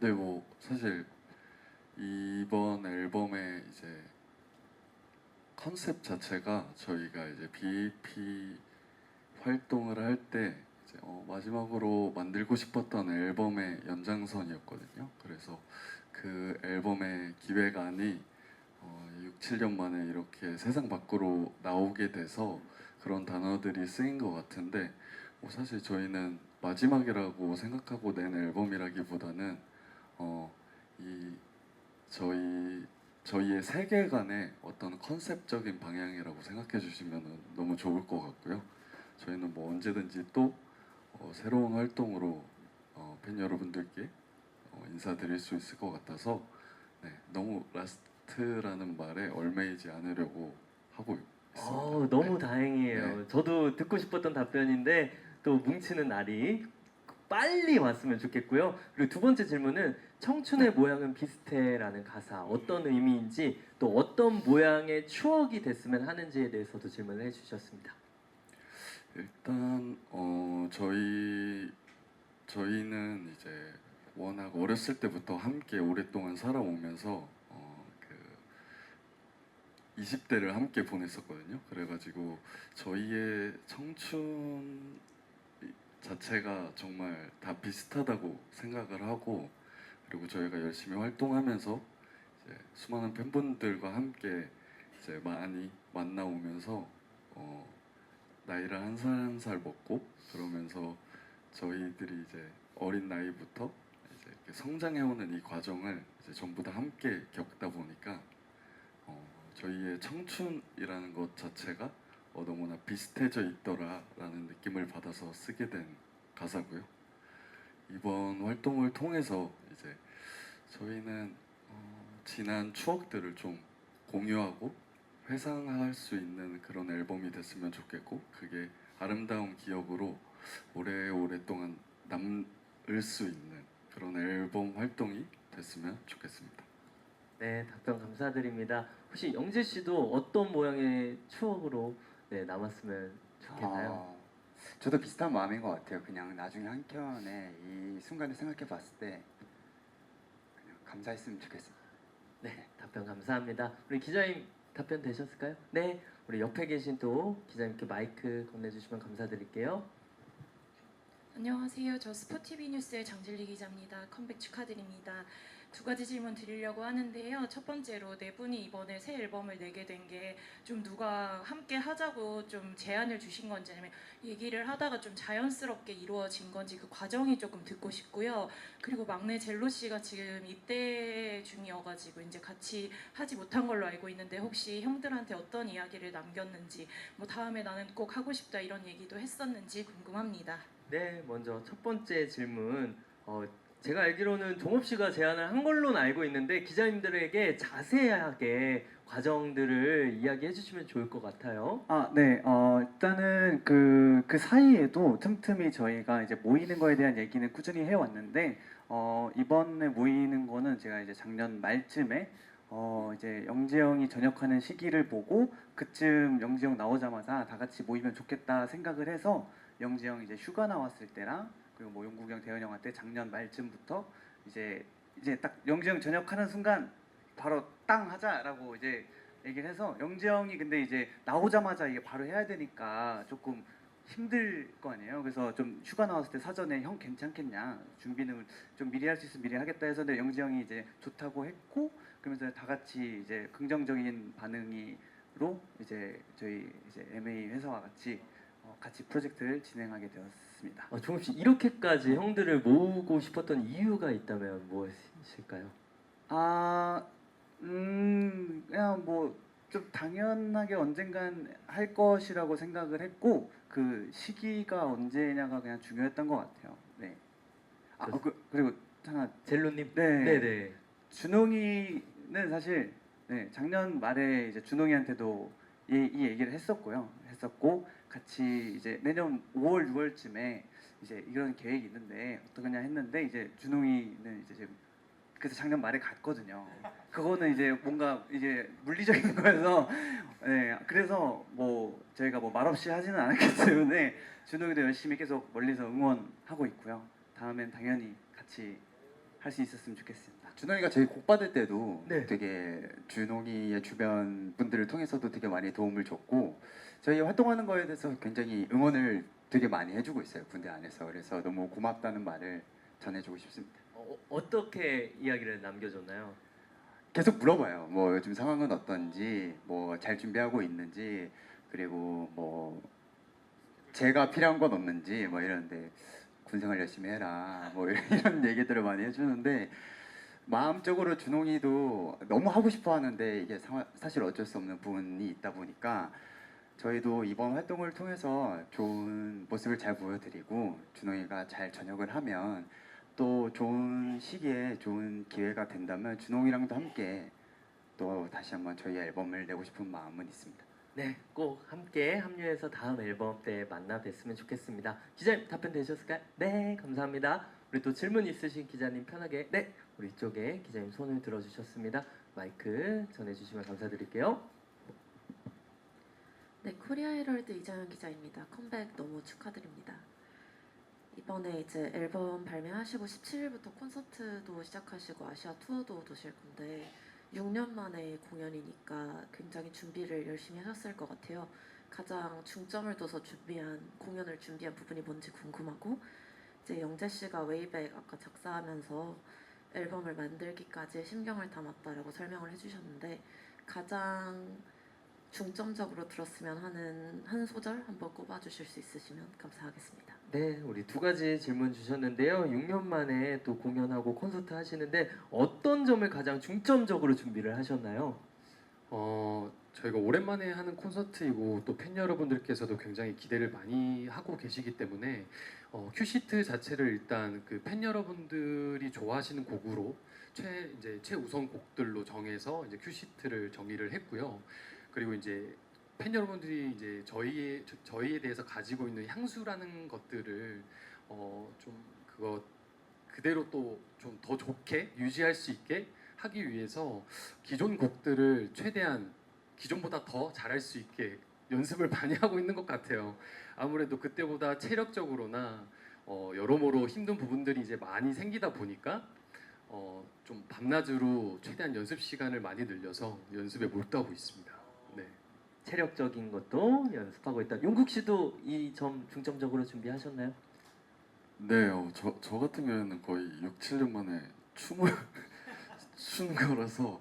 네, 뭐 사실 이번 앨범의 이제 컨셉 자체가 저희가 이제 BAP 활동을 할 때 이제 어, 마지막으로 만들고 싶었던 앨범의 연장선이었거든요. 그래서 그 앨범의 기획안이 어, 6, 7년 만에 이렇게 세상 밖으로 나오게 돼서 그런 단어들이 쓰인 것 같은데 뭐 사실 저희는 마지막이라고 생각하고 낸 앨범이라기보다는 어, 이 저희 저희의 세계관의 어떤 컨셉적인 방향이라고 생각해 주시면 너무 좋을 것 같고요. 저희는 뭐 언제든지 또 어, 새로운 활동으로 어, 팬 여러분들께 어, 인사드릴 수 있을 것 같아서 네, 너무 라스트라는 말에 얽매이지 않으려고 하고 있습니다. 어, 너무 네. 다행이에요. 네. 저도 듣고 싶었던 답변인데 또 뭉치는 날이 빨리 왔으면 좋겠고요. 그리고 두 번째 질문은 청춘의 모양은 비슷해라는 가사 어떤 의미인지 또 어떤 모양의 추억이 됐으면 하는지에 대해서도 질문을 해주셨습니다. 일단 어 저희 저희는 이제 워낙 어렸을 때부터 함께 오랫동안 살아오면서 어 그 20대를 함께 보냈었거든요. 그래가지고 저희의 청춘 자체가 정말 다 비슷하다고 생각을 하고 그리고 저희가 열심히 활동하면서 수많은 팬분들과 함께 이제 많이 만나오면서 어 나이를 한 살 한 살 먹고 그러면서 저희들이 이제 어린 나이부터 이제 성장해오는 이 과정을 이제 전부 다 함께 겪다 보니까 어, 저희의 청춘이라는 것 자체가 어, 너무나 비슷해져 있더라라는 느낌을 받아서 쓰게 된 가사고요. 이번 활동을 통해서 이제 저희는 어, 지난 추억들을 좀 공유하고 회상할 수 있는 그런 앨범이 됐으면 좋겠고 그게 아름다운 기억으로 오래오래 동안 남을 수 있는 그런 앨범 활동이 됐으면 좋겠습니다. 네, 답변 감사드립니다. 혹시 영재 씨도 어떤 모양의 추억으로 네, 남았으면 좋겠나요? 어, 저도 비슷한 마음인 것 같아요. 그냥 나중에 한켠에 이 순간을 생각해 봤을 때 그냥 감사했으면 좋겠습니다. 네, 답변 감사합니다. 우리 기자님 답변 되셨을까요? 네, 우리 옆에 계신 또 기자님께 마이크 건네주시면 감사드릴게요. 안녕하세요. 저 스포티비 뉴스의 장진리 기자입니다. 컴백 축하드립니다. 두 가지 질문 드리려고 하는데요. 첫 번째로 네 분이 이번에 새 앨범을 내게 된 게 좀 누가 함께 하자고 좀 제안을 주신 건지 아니면 얘기를 하다가 좀 자연스럽게 이루어진 건지 그 과정이 조금 듣고 싶고요. 그리고 막내 젤로 씨가 지금 입대 중이어가지고 이제 같이 하지 못한 걸로 알고 있는데 혹시 형들한테 어떤 이야기를 남겼는지 뭐 다음에 나는 꼭 하고 싶다 이런 얘기도 했었는지 궁금합니다. 네, 먼저 첫 번째 질문. 어, 제가 알기로는 종업 씨가 제안을 한 걸로는 알고 있는데 기자님들에게 자세하게 과정들을 이야기해 주시면 좋을 것 같아요. 아, 네. 어, 일단은 그, 그 사이에도 틈틈이 저희가 이제 모이는 거에 대한 얘기는 꾸준히 해왔는데, 어, 이번에 모이는 거는 제가 이제 작년 말쯤에, 어, 이제 영재 형이 전역하는 시기를 보고, 그쯤 영재 형 나오자마자 다 같이 모이면 좋겠다 생각을 해서, 영재 형 이제 휴가 나왔을 때랑, 그리고 뭐 용국형, 대현 형한테 작년 말쯤부터 이제, 이제 딱 영재형 전역하는 순간, 바로 땅 하자라고 이제 얘기를 해서 영재 형이 근데 이제 나오자마자 이게 바로 해야 되니까 조금 힘들 거 아니에요. 그래서 좀 휴가 나왔을 때 사전에 형 괜찮겠냐 준비는 좀 미리 할 수 있으면 미리 하겠다 해서 근데 영재 형이 이제 좋다고 했고 그러면서 다 같이 이제 긍정적인 반응이로 이제 저희 이제 MA 회사와 같이 어, 같이 프로젝트를 진행하게 되었습니다. 어, 종업 씨 이렇게까지 형들을 모으고 싶었던 이유가 있다면 무엇일까요? 아, 음, 그냥 뭐 좀 당연하게 언젠간 할 것이라고 생각을 했고 그 시기가 언제냐가 그냥 중요했던 것 같아요. 네. 아, 어, 그, 그리고 하나 젤로님. 네. 네, 네. 준홍이는 사실 네, 작년 말에 이제 준홍이한테도 이, 이 얘기를 했었고요. 했었고 같이 이제 내년 5월 6월쯤에 이제 이런 계획이 있는데 어떠냐 했는데 이제 준홍이는 이제 지금 그래서 작년 말에 갔거든요. 그거는 이제 뭔가 이제 물리적인 거여서 네, 그래서 뭐 저희가 뭐 말없이 하지는 않았기 때문에 준홍이도 열심히 계속 멀리서 응원하고 있고요. 다음엔 당연히 같이 할 수 있었으면 좋겠습니다. 준홍이가 저희 곡 받을 때도 네. 되게 준홍이의 주변 분들을 통해서도 되게 많이 도움을 줬고 저희 활동하는 거에 대해서 굉장히 응원을 되게 많이 해주고 있어요 군대 안에서 그래서 너무 고맙다는 말을 전해주고 싶습니다. 어, 어떻게 이야기를 남겨줬나요? 계속 물어봐요. 뭐 요즘 상황은 어떤지, 뭐 잘 준비하고 있는지, 그리고 뭐 제가 필요한 건 없는지, 뭐 이런데 군생활 열심히 해라, 뭐 이런 얘기들을 많이 해주는데 마음적으로 준홍이도 너무 하고 싶어 하는데 이게 사실 어쩔 수 없는 부분이 있다 보니까 저희도 이번 활동을 통해서 좋은 모습을 잘 보여드리고 준홍이가 잘 전역을 하면 또 좋은 시기에 좋은 기회가 된다면 준홍이랑도 함께 또 다시 한번 저희 앨범을 내고 싶은 마음은 있습니다. 네, 꼭 함께 합류해서 다음 앨범 때 만나 뵀으면 좋겠습니다. 기자님 답변 되셨을까요? 네, 감사합니다. 우리 또 질문 있으신 기자님 편하게 네, 우리 쪽에 기자님 손을 들어주셨습니다. 마이크 전해주시면 감사드릴게요. 네, 코리아 헤럴드 이정현 기자입니다. 컴백 너무 축하드립니다. 이번에 이제 앨범 발매하시고 17일부터 콘서트도 시작하시고 아시아 투어도 도실 건데 6년 만에 공연이니까 굉장히 준비를 열심히 하셨을 것 같아요. 가장 중점을 둬서 준비한 공연을 준비한 부분이 뭔지 궁금하고 이제 영재 씨가 웨이백 아까 작사하면서 앨범을 만들기까지 신경을 담았다라고 설명을 해주셨는데 가장 중점적으로 들었으면 하는 한 소절 한번 꼽아 주실 수 있으시면 감사하겠습니다. 네, 우리 두 가지 질문 주셨는데요. 6년 만에 또 공연하고 콘서트 하시는데 어떤 점을 가장 중점적으로 준비를 하셨나요? 어, 저희가 오랜만에 하는 콘서트이고 또 팬 여러분들께서도 굉장히 기대를 많이 하고 계시기 때문에 어, 큐시트 자체를 일단 그 팬 여러분들이 좋아하시는 곡으로 최 이제 최우선 곡들로 정해서 이제 큐시트를 정의를 했고요. 그리고 이제 팬 여러분들이 이제 저희에 저- 저희에 대해서 가지고 있는 향수라는 것들을 어, 좀 그거 그대로 또 좀 더 좋게 유지할 수 있게 하기 위해서 기존 곡들을 최대한 기존보다 더 잘할 수 있게 연습을 많이 하고 있는 것 같아요. 아무래도 그때보다 체력적으로나 어, 여러모로 힘든 부분들이 이제 많이 생기다 보니까 어, 좀 밤낮으로 최대한 연습 시간을 많이 늘려서 연습에 몰두하고 있습니다. 네. 체력적인 것도 연습하고 있다. 용국 씨도 이 점 중점적으로 준비하셨나요? 네, 어, 저, 저 같은 경우에는 거의 6, 7년 만에 춤을 추는 거라서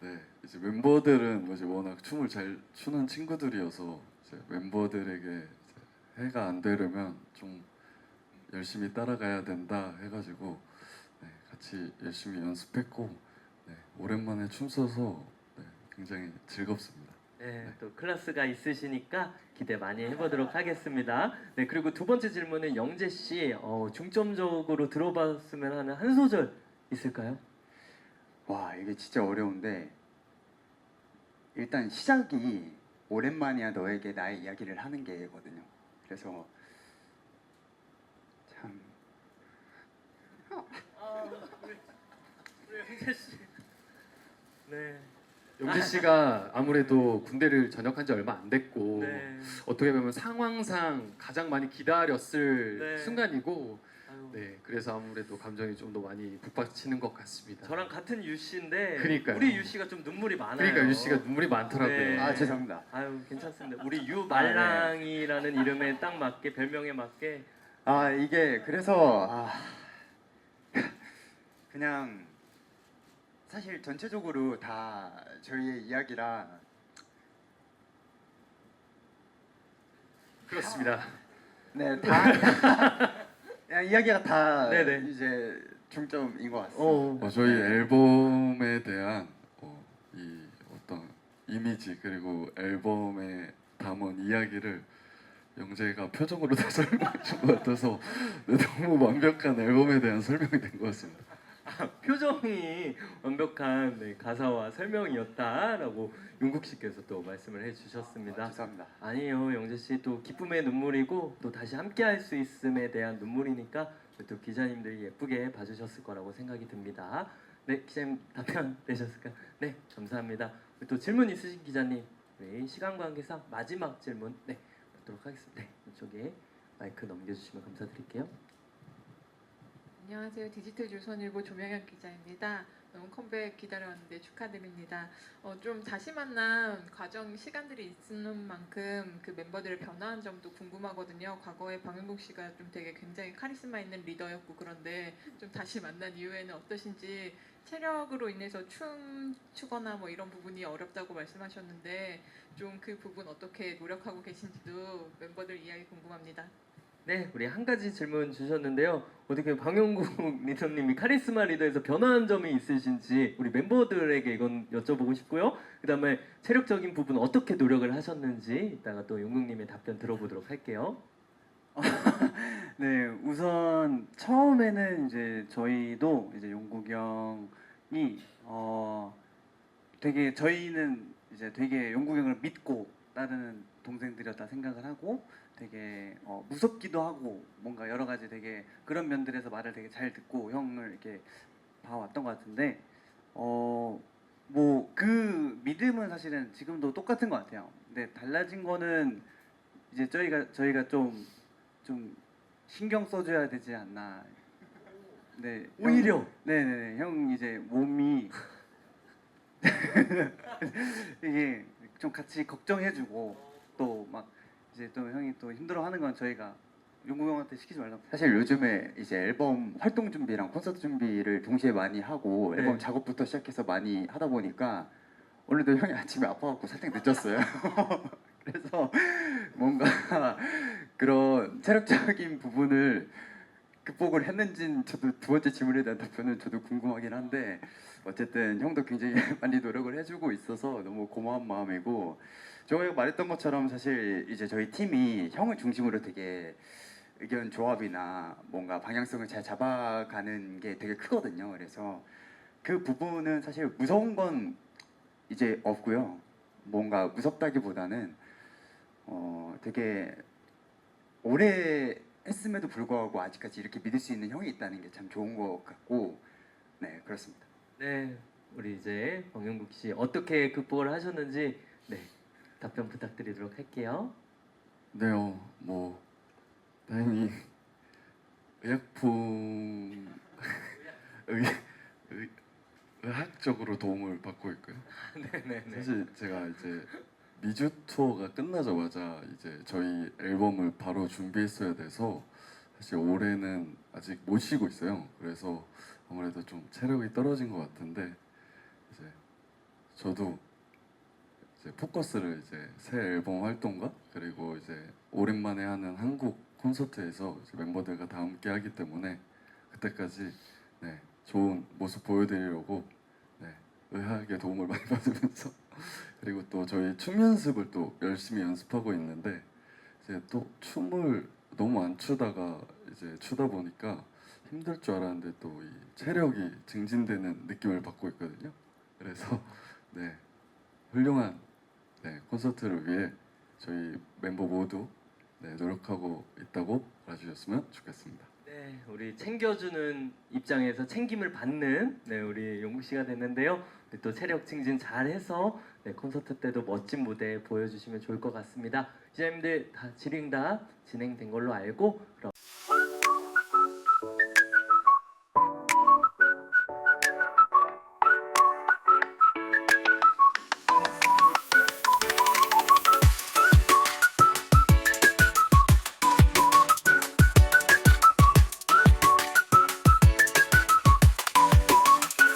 네, 이제 멤버들은 이제 워낙 춤을 잘 추는 친구들이어서 이제 멤버들에게 이제 해가 안 되려면 좀 열심히 따라가야 된다 해가지고 네, 같이 열심히 연습했고 네, 오랜만에 춤 춰서 네, 굉장히 즐겁습니다. 네, 또 클래스가 있으시니까 기대 많이 해보도록 하겠습니다. 네, 그리고 두 번째 질문은 영재 씨 어, 중점적으로 들어봤으면 하는 한 소절 있을까요? 와 이게 진짜 어려운데 일단 시작이 오랜만이야 너에게 나의 이야기를 하는 게거든요. 그래서 참 영재 씨. 네. 영재 씨가 아무래도 군대를 전역한 지 얼마 안 됐고 네. 어떻게 보면 상황상 가장 많이 기다렸을 네. 순간이고 아유, 네 그래서 아무래도 감정이 좀 더 많이 북받치는 것 같습니다. 저랑 같은 유 씨인데 그러니까요. 우리 유 씨가 좀 눈물이 많아요. 그러니까 유 씨가 눈물이 많더라고요. 네. 아 죄송합니다. 아유 괜찮습니다. 우리 유 말랑이라는 이름에 딱 맞게 별명에 맞게 아 이게 그래서 아, 그냥 사실 전체적으로 다 저희의 이야기라 그렇습니다. 네 다 그냥 이야기가 다 네네. 이제 중점인 것 같습니다. 어, 어, 저희 앨범에 대한 어, 이 어떤 이미지 그리고 앨범에 담은 이야기를 영재가 표정으로 다 설명해 준것 같아서 네, 너무 완벽한 앨범에 대한 설명이 된 것 같습니다. 표정이 완벽한 네, 가사와 설명이었다라고 용국 씨께서 또 말씀을 아, 해주셨습니다. 죄송합니다. 아니요, 영재 씨 또 기쁨의 눈물이고 또 다시 함께할 수 있음에 대한 눈물이니까 또 기자님들이 예쁘게 봐주셨을 거라고 생각이 듭니다. 네, 기자님 답변 되셨을까요? 네, 감사합니다. 또 질문 있으신 기자님, 네, 시간 관계상 마지막 질문 네 받도록 하겠습니다. 네, 이쪽에 마이크 넘겨주시면 감사드릴게요. 안녕하세요. 디지털 조선일보 조명현 기자입니다. 너무 컴백 기다려왔는데 축하드립니다. 어, 좀 다시 만난 과정 시간들이 있는 만큼 그 멤버들의 변화한 점도 궁금하거든요. 과거에 방영국 씨가 좀 되게 굉장히 카리스마 있는 리더였고 그런데 좀 다시 만난 이후에는 어떠신지 체력으로 인해서 춤 추거나 뭐 이런 부분이 어렵다고 말씀하셨는데 좀 그 부분 어떻게 노력하고 계신지도 멤버들 이야기 궁금합니다. 네, 우리 한 가지 질문 주셨는데요. 어떻게 방영국 리더님이 카리스마 리더에서 변화한 점이 있으신지 우리 멤버들에게 이건 여쭤보고 싶고요. 그다음에 체력적인 부분 어떻게 노력을 하셨는지 이따가 또 용국님의 답변 들어보도록 할게요. 네, 우선 처음에는 이제 저희도 이제 용국이 형이 어 되게 저희는 이제 되게 용국이 형을 믿고 따르는 동생들이었다 생각을 하고 되게 어, 무섭기도 하고 뭔가 여러 가지 되게 그런 면들에서 말을 되게 잘 듣고 형을 이렇게 봐왔던 것 같은데 어 뭐 그 믿음은 사실은 지금도 똑같은 것 같아요. 근데 달라진 거는 이제 저희가 저희가 좀 좀 신경 써줘야 되지 않나. 네. 오히려? 형, 네네네. 형 이제 몸이 이게 좀 같이 걱정해주고 또 막 이제 또 형이 또 힘들어하는 건 저희가 용구 형한테 시키지 말라고. 사실 요즘에 이제 앨범 활동 준비랑 콘서트 준비를 동시에 많이 하고 네. 앨범 작업부터 시작해서 많이 하다 보니까 오늘도 형이 아침에 아파갖고 살짝 늦었어요. 그래서 뭔가 그런 체력적인 부분을 극복을 했는지는 저도 두 번째 질문에 대한 답변은 저도 궁금하긴 한데 어쨌든 형도 굉장히 많이 노력을 해주고 있어서 너무 고마운 마음이고 저희가 말했던 것처럼 사실 이제 저희 팀이 형을 중심으로 되게 의견 조합이나 뭔가 방향성을 잘 잡아가는 게 되게 크거든요. 그래서 그 부분은 사실 무서운 건 이제 없고요. 뭔가 무섭다기보다는 어 되게 오래 했음에도 불구하고 아직까지 이렇게 믿을 수 있는 형이 있다는 게 참 좋은 것 같고 네 그렇습니다. 네, 우리 이제 방영국 씨 어떻게 극복을 하셨는지 네 답변 부탁드리도록 할게요. 네요, 뭐 다행히 의약품 의, 의, 의학적으로 도움을 받고 있고요. 네네네. 사실 제가 이제 미주 투어가 끝나자마자 이제 저희 앨범을 바로 준비했어야 돼서 사실 올해는 아직 못 쉬고 있어요. 그래서 아무래도 좀 체력이 떨어진 것 같은데 이제 저도 이제 포커스를 이제 새 앨범 활동과 그리고 이제 오랜만에 하는 한국 콘서트에서 멤버들과 다 함께 하기 때문에 그때까지 네, 좋은 모습 보여드리려고 네, 의학의 도움을 많이 받으면서 그리고 또 저희 춤 연습을 또 열심히 연습하고 있는데 이제 또 춤을 너무 안 추다가 이제 추다 보니까 힘들 줄 알았는데 또 이 체력이 증진되는 느낌을 받고 있거든요. 그래서 네 훌륭한 네, 콘서트를 위해 저희 멤버 모두 네, 노력하고 있다고 알아주셨으면 좋겠습니다. 네, 우리 챙겨주는 입장에서 챙김을 받는 네, 우리 용국 씨가 됐는데요. 또 체력 증진 잘해서 네, 콘서트 때도 멋진 무대 보여주시면 좋을 것 같습니다. 기자님들 다 질의응답 진행된 걸로 알고 그럼.